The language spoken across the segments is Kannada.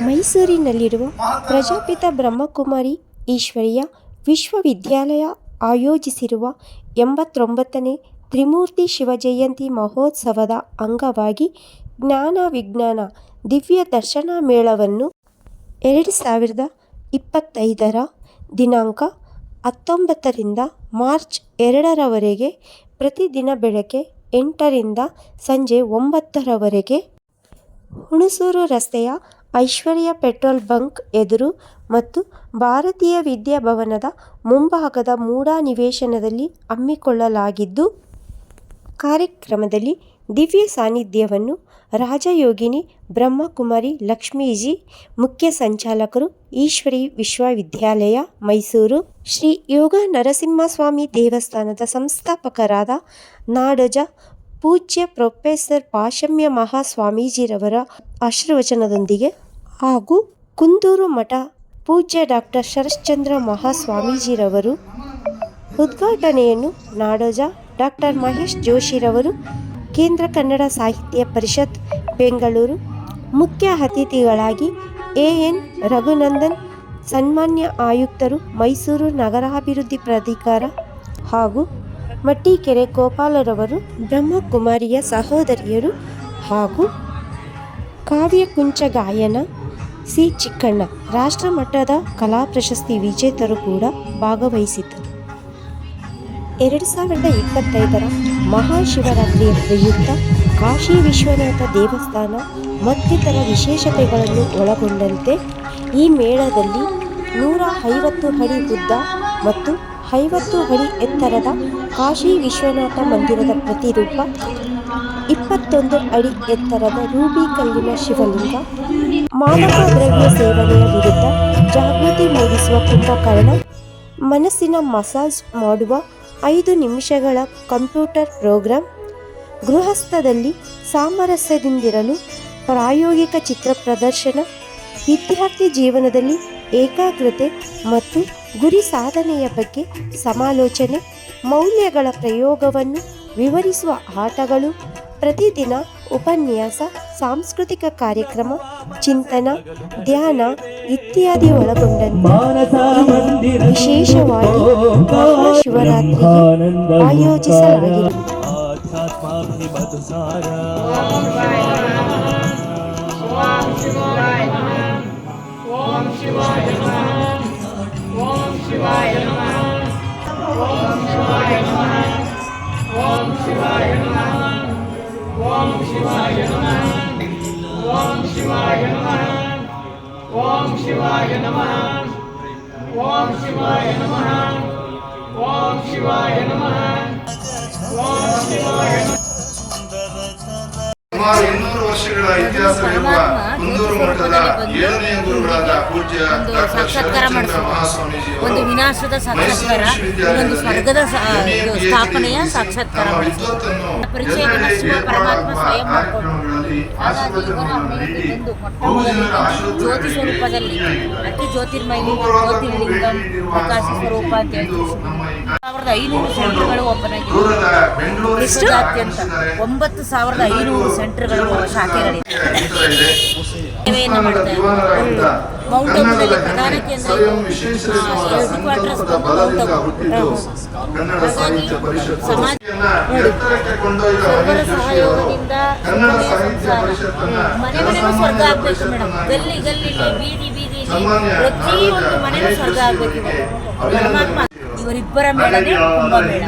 ಮೈಸೂರಿನಲ್ಲಿರುವ ಪ್ರಜಾಪಿತ ಬ್ರಹ್ಮಕುಮಾರಿ ಈಶ್ವರೀಯ ವಿಶ್ವವಿದ್ಯಾಲಯ ಆಯೋಜಿಸಿರುವ ಎಂಬತ್ತೊಂಬತ್ತನೇ ತ್ರಿಮೂರ್ತಿ ಶಿವಜಯಂತಿ ಮಹೋತ್ಸವದ ಅಂಗವಾಗಿ ಜ್ಞಾನ ವಿಜ್ಞಾನ ದಿವ್ಯ ದರ್ಶನ ಮೇಳವನ್ನು ಎರಡು ಸಾವಿರದ ಇಪ್ಪತ್ತೈದರ ದಿನಾಂಕ ಹತ್ತೊಂಬತ್ತರಿಂದ ಮಾರ್ಚ್ ಎರಡರವರೆಗೆ, ಪ್ರತಿದಿನ ಬೆಳಗ್ಗೆ ಎಂಟರಿಂದ ಸಂಜೆ ಒಂಬತ್ತರವರೆಗೆ ಹುಣಸೂರು ರಸ್ತೆಯ ಐಶ್ವರ್ಯ ಪೆಟ್ರೋಲ್ ಬಂಕ್ ಎದುರು ಮತ್ತು ಭಾರತೀಯ ವಿದ್ಯಾಭವನದ ಮುಂಭಾಗದ ಮೂಡಾ ನಿವೇಶನದಲ್ಲಿ ಹಮ್ಮಿಕೊಳ್ಳಲಾಗಿದ್ದು, ಕಾರ್ಯಕ್ರಮದಲ್ಲಿ ದಿವ್ಯ ಸಾನ್ನಿಧ್ಯವನ್ನು ರಾಜಯೋಗಿನಿ ಬ್ರಹ್ಮಕುಮಾರಿ ಲಕ್ಷ್ಮೀಜಿ, ಮುಖ್ಯ ಸಂಚಾಲಕರು ಈಶ್ವರಿ ವಿಶ್ವವಿದ್ಯಾಲಯ, ಮೈಸೂರು, ಶ್ರೀ ಯೋಗ ನರಸಿಂಹಸ್ವಾಮಿ ದೇವಸ್ಥಾನದ ಸಂಸ್ಥಾಪಕರಾದ ನಾಡಜ, ಪೂಜ್ಯ ಪ್ರೊಫೆಸರ್ ಪಾಶಮ್ಯ ಮಹಾಸ್ವಾಮೀಜಿರವರ ಆಶೀರ್ವಚನದೊಂದಿಗೆ ಹಾಗೂ ಕುಂದೂರು ಮಠ ಪೂಜ್ಯ ಡಾಕ್ಟರ್ ಶರಶ್ಚಂದ್ರ ಮಹಾಸ್ವಾಮೀಜಿರವರು ಉದ್ಘಾಟನೆಯನ್ನು ನಾಡೋಜ ಡಾಕ್ಟರ್ ಮಹೇಶ್ ಜೋಶಿರವರು, ಕೇಂದ್ರ ಕನ್ನಡ ಸಾಹಿತ್ಯ ಪರಿಷತ್ ಬೆಂಗಳೂರು, ಮುಖ್ಯ ಅತಿಥಿಗಳಾಗಿ ಎ ಎನ್ ರಘುನಂದನ್, ಸನ್ಮಾನ್ಯ ಆಯುಕ್ತರು, ಮೈಸೂರು ನಗರಾಭಿವೃದ್ಧಿ ಪ್ರಾಧಿಕಾರ ಹಾಗೂ ಮಟ್ಟಿಕೆರೆ ಗೋಪಾಲರವರು, ಬ್ರಹ್ಮಕುಮಾರಿಯ ಸಹೋದರಿಯರು ಹಾಗೂ ಕಾವ್ಯಕುಂಚ ಗಾಯನ ಸಿ. ಚಿಕ್ಕಣ್ಣ, ರಾಷ್ಟ್ರಮಟ್ಟದ ಕಲಾ ಪ್ರಶಸ್ತಿ ವಿಜೇತರು ಕೂಡ ಭಾಗವಹಿಸಿದ್ದರು. ಎರಡು ಸಾವಿರದ ಇಪ್ಪತ್ತೈದರ ಮಹಾಶಿವರಾತ್ರಿಯ ಪ್ರಯುಕ್ತ ಕಾಶಿ ವಿಶ್ವನಾಥ ದೇವಸ್ಥಾನ ಮತ್ತಿತರ ವಿಶೇಷತೆಗಳನ್ನು ಒಳಗೊಂಡಂತೆ ಈ ಮೇಳದಲ್ಲಿ ನೂರ ಐವತ್ತು ಅಡಿ ಉದ್ದ ಮತ್ತು ಐವತ್ತು ಅಡಿ ಎತ್ತರದ ಕಾಶಿ ವಿಶ್ವನಾಥ ಮಂದಿರದ ಪ್ರತಿರೂಪ, ಇಪ್ಪತ್ತೊಂದು ಅಡಿ ಎತ್ತರದ ರೂಬಿ ಕಲ್ಲಿನ ಶಿವಲಿಂಗ ಮಾದಕ ದ್ರವ್ಯ ಸೇವನೆಯ ವಿರುದ್ಧ ಜಾಗೃತಿ ಮೂಡಿಸುವ ಕುಂಭಕರ್ಣ, ಮನಸ್ಸಿನ ಮಸಾಜ್ ಮಾಡುವ ಐದು ನಿಮಿಷಗಳ ಕಂಪ್ಯೂಟರ್ ಪ್ರೋಗ್ರಾಂ, ಗೃಹಸ್ಥದಲ್ಲಿ ಸಾಮರಸ್ಯದಿಂದಿರಲು ಪ್ರಾಯೋಗಿಕ ಚಿತ್ರ ಪ್ರದರ್ಶನ, ವಿದ್ಯಾರ್ಥಿ ಜೀವನದಲ್ಲಿ ಏಕಾಗ್ರತೆ ಮತ್ತು ಗುರಿ ಸಾಧನೆಯ ಬಗ್ಗೆ ಸಮಾಲೋಚನೆ ಮೌಲ್ಯಗಳ ಪ್ರಯೋಗವನ್ನು ವಿವರಿಸುವ ಆಟಗಳು ಪ್ರತಿದಿನ ಉಪನ್ಯಾಸ ಸಾಂಸ್ಕೃತಿಕ ಕಾರ್ಯಕ್ರಮ ಚಿಂತನ ಧ್ಯಾನ ಇತ್ಯಾದಿ ಒಳಗೊಂಡಂತೆ ವಿಶೇಷವಾಗಿ ಆಯೋಜಿಸಲಾಗಿದೆ. Om Shivaya Namaha. Om Shivaya Namaha. Om Shivaya Namaha. ಸುಮಾರು ಇನ್ನೂರು ವರ್ಷಗಳ ಇತಿಹಾಸವಿರುವ ಕುಂದೂರು ಮಠದ ಏಳನೇ ಗುರುಗಳಾದ ಪೂಜ್ಯ ಒಂದು ಡಾಕ್ಟರ್ ಸಾಕ್ಷಾತ್ಕಾರ ಶರತ್ಚಂದ್ರ ಮಹಾಸ್ವಾಮೀಜಿ ಒಂದು ವಿನಾಶದ ಸಾಕ್ಷಾತ್ಕಾರ ಇನ್ನೊಂದು ಸ್ವರ್ಗದ ಸ್ಥಾಪನೆಯ ಸಾಕ್ಷಾತ್ಕಾರ. ಪರಿಚಯ ಪರಿಚಯವನ್ನು ಶಿವ ಪರಮಾತ್ಮ ಸ್ವಯಂ. ಹಾಗಾಗಿ ಜ್ಯೋತಿ ಸ್ವರೂಪದಲ್ಲಿ ಅತಿ ಜ್ಯೋತಿರ್ಮಯ ಜ್ಯೋತಿರ್ಲಿಂಗಂ ಪ್ರಕಾಶ ಸ್ವರೂಪ ಅಂತ ಹೇಳ್ತೀವಿ. ಸಾವಿರದ ಐನೂರು ಸೆಂಟರ್ಗಳು ಓಪನ್ ಆಗಿವೆ ವಿಶ್ವದಾದ್ಯಂತ ಒಂಬತ್ತು ಸಾವಿರದ ಐನೂರು ಸೆಂಟರ್ಗಳು ಶಾಖೆಗಳಿವೆ ಸೇವೆಯನ್ನು ಮಾಡ್ತಾ ಇದ್ದಾರೆ. ಮೌಂಟ್ ಆಬುದಲ್ಲಿ ಪ್ರಧಾನ ಕೇಂದ್ರ ಹೆಡ್ ಕ್ವಾರ್ಟರ್ಸ್ ಬಂದು ಮೌಂಟ್ ಆಬು. ಹಾಗಾಗಿ ಸಮಾಜ ಸರ್ವರ ಸಹಯೋಗದಿಂದ ಮನೆ ಮನೆಗೂ ಸ್ವರ್ಗ ಆಗ್ಬೇಕು ಮೇಡಮ್ ಗಲ್ಲಿ ಗಲ್ಲಿಲಿ ಬೀದಿ ಬೀದಿ ಪ್ರತಿಯೊಂದು ಮನೆಗೂ ಸ್ವರ್ಗ ಆಗ್ಬೇಕು ಇವತ್ತು ಪರಮಾತ್ಮ ಇವರಿಬ್ಬರ ಮೇಳನೆ ಕುಂಭಮೇಳ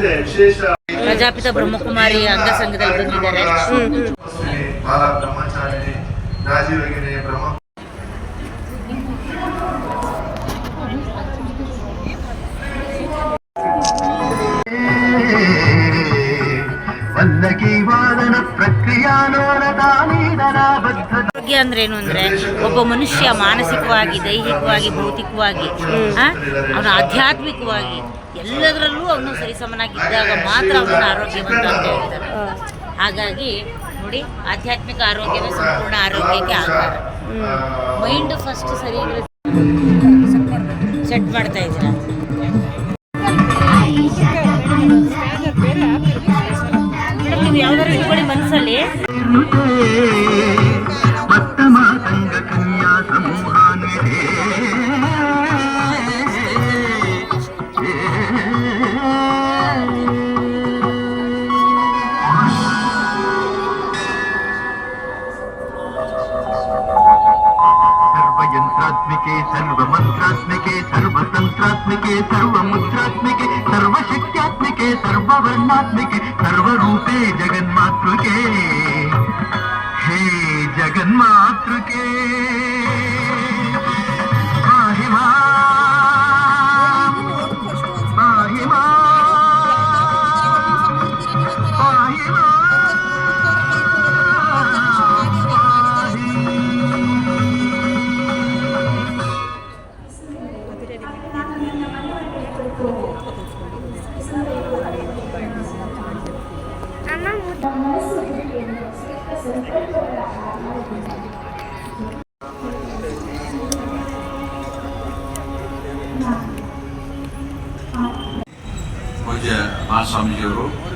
ಪ್ರಜಾಪಿತ ಬ್ರಹ್ಮಕುಮಾರಿ ಅಂಗಸಂಘದಲ್ಲಿ ಬಂದಿದ್ದಾರೆ. ಬಾಲ ಬ್ರಹ್ಮಚಾರಿ ಅಂದ್ರೆ ಏನು ಅಂದ್ರೆ ಒಬ್ಬ ಮನುಷ್ಯ ಮಾನಸಿಕವಾಗಿ ದೈಹಿಕವಾಗಿ ಭೌತಿಕವಾಗಿ ಅವನು ಆಧ್ಯಾತ್ಮಿಕವಾಗಿ ಎಲ್ಲದರಲ್ಲೂ ಅವನು ಸರಿಸಮನಾಗಿದ್ದಾಗ ಮಾತ್ರ ಅವನ ಆರೋಗ್ಯವಂತ ಅಂತ ಹಾಗಾಗಿ ನೋಡಿ ಆಧ್ಯಾತ್ಮಿಕ ಆರೋಗ್ಯವೇ ಸಂಪೂರ್ಣ ಆರೋಗ್ಯಕ್ಕೆ ಆಧಾರ. ಮೈಂಡ್ ಫಸ್ಟ್ ಸರಿ ಸೆಟ್ ಮಾಡ್ತಾ ಇದ್ದೀರಾ? ಯಾವ್ದಾದ್ರು ಇಟ್ಕೊಳ್ಳಿ ಮನಸ್ಸಲ್ಲಿ भवनात्मिके सर्वरूपे जगन्मातृके। 뭐 이제 마사미제로